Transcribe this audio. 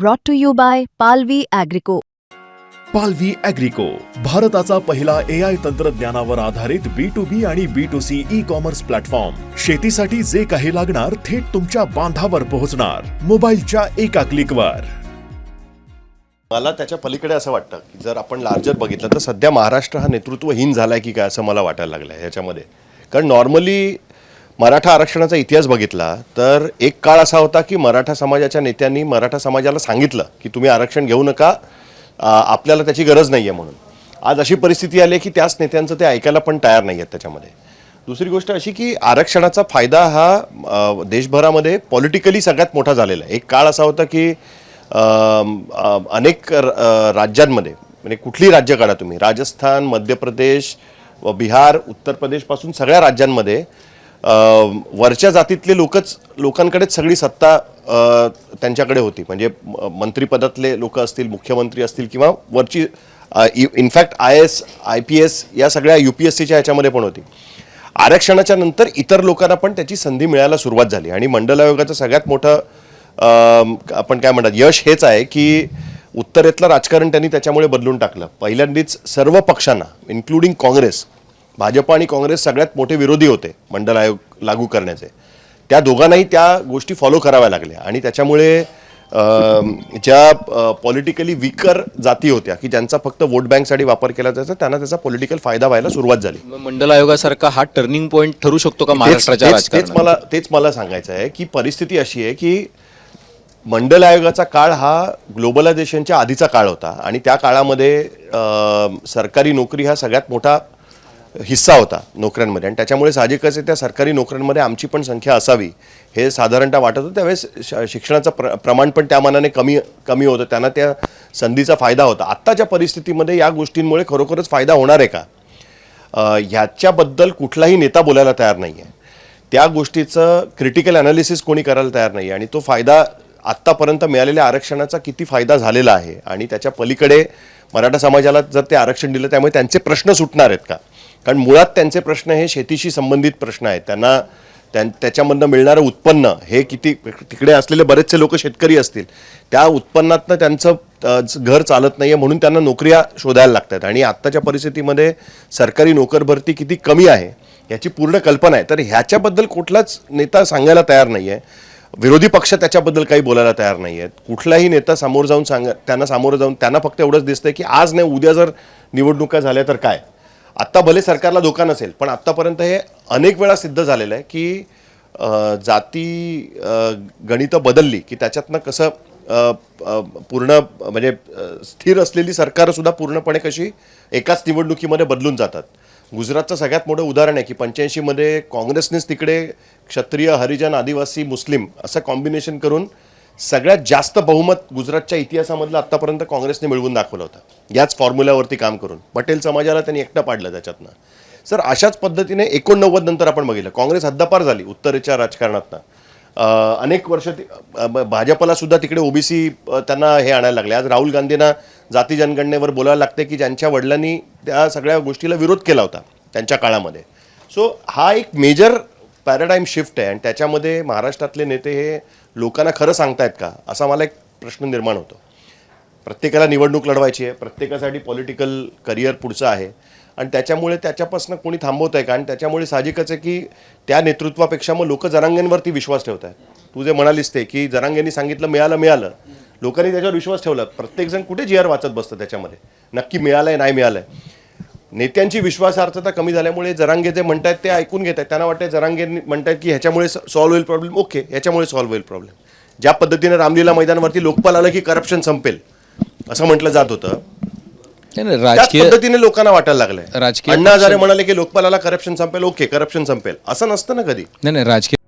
brought to you by Palvi Agrico. पालवी अॅग्रिको भारताचा पहिला ए आय तंत्रज्ञानावर आधारित बी टू बी आणि B to C e commerce platform शेतीसाठी जे काही लागणार थेट तुमच्या बांधावर पोहोचणार. मोबाईलच्या एका क्लिकवर मला त्याच्या पलीकडे असं वाटतं की जर आपण लार्जर बघितलं तर सध्या महाराष्ट्र हा नेतृत्वहीन झाला आहे की काय असं मला वाटायला लागलं आहे ह्याच्यामध्ये कारण नॉर्मली मराठा आरक्षणाचा इतिहास बघितला तर एक काळ असा होता की मराठा समाजाच्या नेत्यांनी मराठा समाजाला सांगितलं की तुम्ही आरक्षण घेऊ नका आपल्याला त्याची गरज नाही आहे म्हणून. आज अशी परिस्थिती आली आहे की त्याच नेत्यांचं ते ऐकायला पण तयार नाही आहेत त्याच्यामध्ये. दुसरी गोष्ट अशी की आरक्षणाचा फायदा हा देशभरामध्ये पॉलिटिकली सगळ्यात मोठा झालेला आहे. एक काळ असा होता की अनेक राज्यांमध्ये म्हणजे कुठली राज्य काढा तुम्ही राजस्थान मध्य प्रदेश व बिहार उत्तर प्रदेशपासून सगळ्या राज्यांमध्ये वरच्या जातीतले लोकच लोकांकडेच सगळी सत्ता त्यांच्याकडे होती. म्हणजे मंत्रिपदातले लोक असतील मुख्यमंत्री असतील किंवा वरची in fact I S I P S या सगळ्या यू पी एस सीच्या ह्याच्यामध्ये पण होती. आरक्षणाच्या नंतर इतर लोकांना पण त्याची संधी मिळायला सुरुवात झाली. आणि मंडल आयोगाचं सगळ्यात मोठं आपण काय म्हणतात यश हेच आहे की उत्तरेतलं राजकारण त्यांनी त्याच्यामुळे बदलून टाकलं. पहिल्यांदाच सर्व पक्षांना इन्क्लुडिंग काँग्रेस भाजप आणि काँग्रेस सगळ्यात मोठे विरोधी होते मंडल आयोग लागू करण्याचे. त्या दोघांनाही त्या गोष्टी फॉलो कराव्या लागल्या. आणि त्याच्यामुळे ज्या पॉलिटिकली विकर जाती होत्या की ज्यांचा फक्त वोट बँकसाठी वापर केला जायचा त्यांना त्याचा पॉलिटिकल फायदा व्हायला सुरुवात झाली. मंडल आयोगासारखा हा टर्निंग पॉईंट ठरू शकतो का महाराष्ट्राच्या तेच- मला तेच मला सांगायचं आहे की परिस्थिती अशी आहे की मंडल आयोगाचा काळ हा ग्लोबलायझेशनच्या आधीचा काळ होता. आणि त्या काळामध्ये सरकारी नोकरी हा सगळ्यात मोठा हिस्सा होता नोकऱ्यांमध्ये. आणि त्याच्यामुळे साहजिकच आहे त्या सरकारी नोकऱ्यांमध्ये आमची पण संख्या असावी हे साधारणतः वाटत होतं. त्यावेळेस श- शिक्षणाचं प्र प्रमाण पण त्या मानाने कमी कमी होतं. त्यांना त्या संधीचा फायदा होता. आत्ताच्या परिस्थितीमध्ये या गोष्टींमुळे खरोखरच फायदा होणार आहे का? ह्याच्याबद्दल कुठलाही नेता बोलायला तयार नाही आहे त्या गोष्टीचं क्रिटिकल ॲनालिसिस कोणी करायला तयार नाही आणि तो फायदा आत्तापर्यंत मिळालेल्या आरक्षणाचा किती फायदा झालेला आहे? आणि त्याच्या पलीकडे मराठा समाजाला जर ते आरक्षण दिलं त्यामुळे त्यांचे प्रश्न सुटणार आहेत का? कारण मुळात त्यांचे प्रश्न हे शेतीशी संबंधित प्रश्न आहेत. त्यांना त्यां त्याच्यामधनं मिळणारं उत्पन्न हे किती तिकडे असलेले बरेचसे लोक शेतकरी असतील. त्या उत्पन्नातनं त्यांचं घर चालत नाही आहे म्हणून त्यांना नोकऱ्या शोधायला लागतात. आणि आत्ताच्या परिस्थितीमध्ये सरकारी नोकर भरती किती कमी आहे याची पूर्ण कल्पना आहे. तर ह्याच्याबद्दल कुठलाच नेता सांगायला तयार नाही आहे विरोधी पक्ष त्याच्याबद्दल काही बोलायला तयार नाही आहेत कुठलाही नेता समोर जाऊन सांग त्यांना सामोरं जाऊन त्यांना फक्त एवढंच दिसतंय की आज नाही उद्या जर निवडणुका झाल्या तर काय? आत्ता भले सरकारला धोका नसेल पण आत्तापर्यंत हे अनेक वेळा सिद्ध झालेलं आहे की जाती गणितं बदलली की त्याच्यातनं कसं पूर्ण म्हणजे स्थिर असलेली सरकारंसुद्धा पूर्णपणे कशी एकाच निवडणुकीमध्ये बदलून जातात. गुजरातचं सगळ्यात मोठं उदाहरण आहे की पंच्याऐंशीमध्ये काँग्रेसनेच तिकडे क्षत्रिय हरिजन आदिवासी मुस्लिम असं कॉम्बिनेशन करून सगळ्यात जास्त बहुमत गुजरातच्या इतिहासामधलं आत्तापर्यंत काँग्रेसने मिळवून दाखवलं होतं. याच फॉर्म्युल्यावरती काम करून. पटेल समाजाला त्यांनी एकटं पाडलं त्याच्यातनं. सर अशाच पद्धतीने एकोणनव्वद नंतर आपण बघितलं. काँग्रेस हद्दपार झाली उत्तरेच्या राजकारणातनं. अनेक वर्ष भाजपला सुद्धा तिकडे ओबीसी त्यांना हे आणायला लागले. आज राहुल गांधींना जाती जनगणनेवर बोलायला लागते की ज्यांच्या वडिलांनी त्या सगळ्या गोष्टीला विरोध केला होता त्यांच्या काळामध्ये. सो हा एक मेजर पॅराडाईम शिफ्ट आहे आणि त्याच्यामध्ये महाराष्ट्रातले नेते हे लोकांना खरं सांगतायत का? असा मला एक प्रश्न निर्माण होतो. प्रत्येकाला निवडणूक लढवायची आहे प्रत्येकासाठी पॉलिटिकल करिअर पुढचं आहे आणि त्याच्यामुळे त्याच्यापासून कोणी थांबवत आहे का? आणि त्याच्यामुळे साहजिकच आहे की त्या नेतृत्वापेक्षा मग लोक जरांगेंवरती विश्वास ठेवत आहेत तू जे म्हणालीस ते की जरांगेंनी सांगितलं मिळालं मिळालं. लोकांनी त्याच्यावर विश्वास ठेवला. प्रत्येकजण कुठे जी आर वाचत बसतं त्याच्यामध्ये? नक्की मिळालं आहे नाही मिळालं आहे नेत्यांची विश्वासार्हता कमी झाल्यामुळे जरांगे जे म्हणतायत ते ऐकून घेत आहेत त्यांना वाटतं जरांगे म्हणतायत की ह्याच्यामुळे सॉल्व्ह होईल प्रॉब्लेम ओके ह्याच्यामुळे सॉल्व्ह होईल प्रॉब्लेम ज्या पद्धतीने रामलीला मैदानावरती लोकपाल आलं की करप्शन संपेल असं म्हटलं जात होतं. नाही, नाही, त्याच राजकीय पद्धतीने लोकांना वाटायला लागलंय. राजकीय अण्णा हजारे म्हणाले की लोकपालाला करप्शन संपेल ओके करप्शन संपेल. असं नसतं ना कधी. नाही नाही राजकीय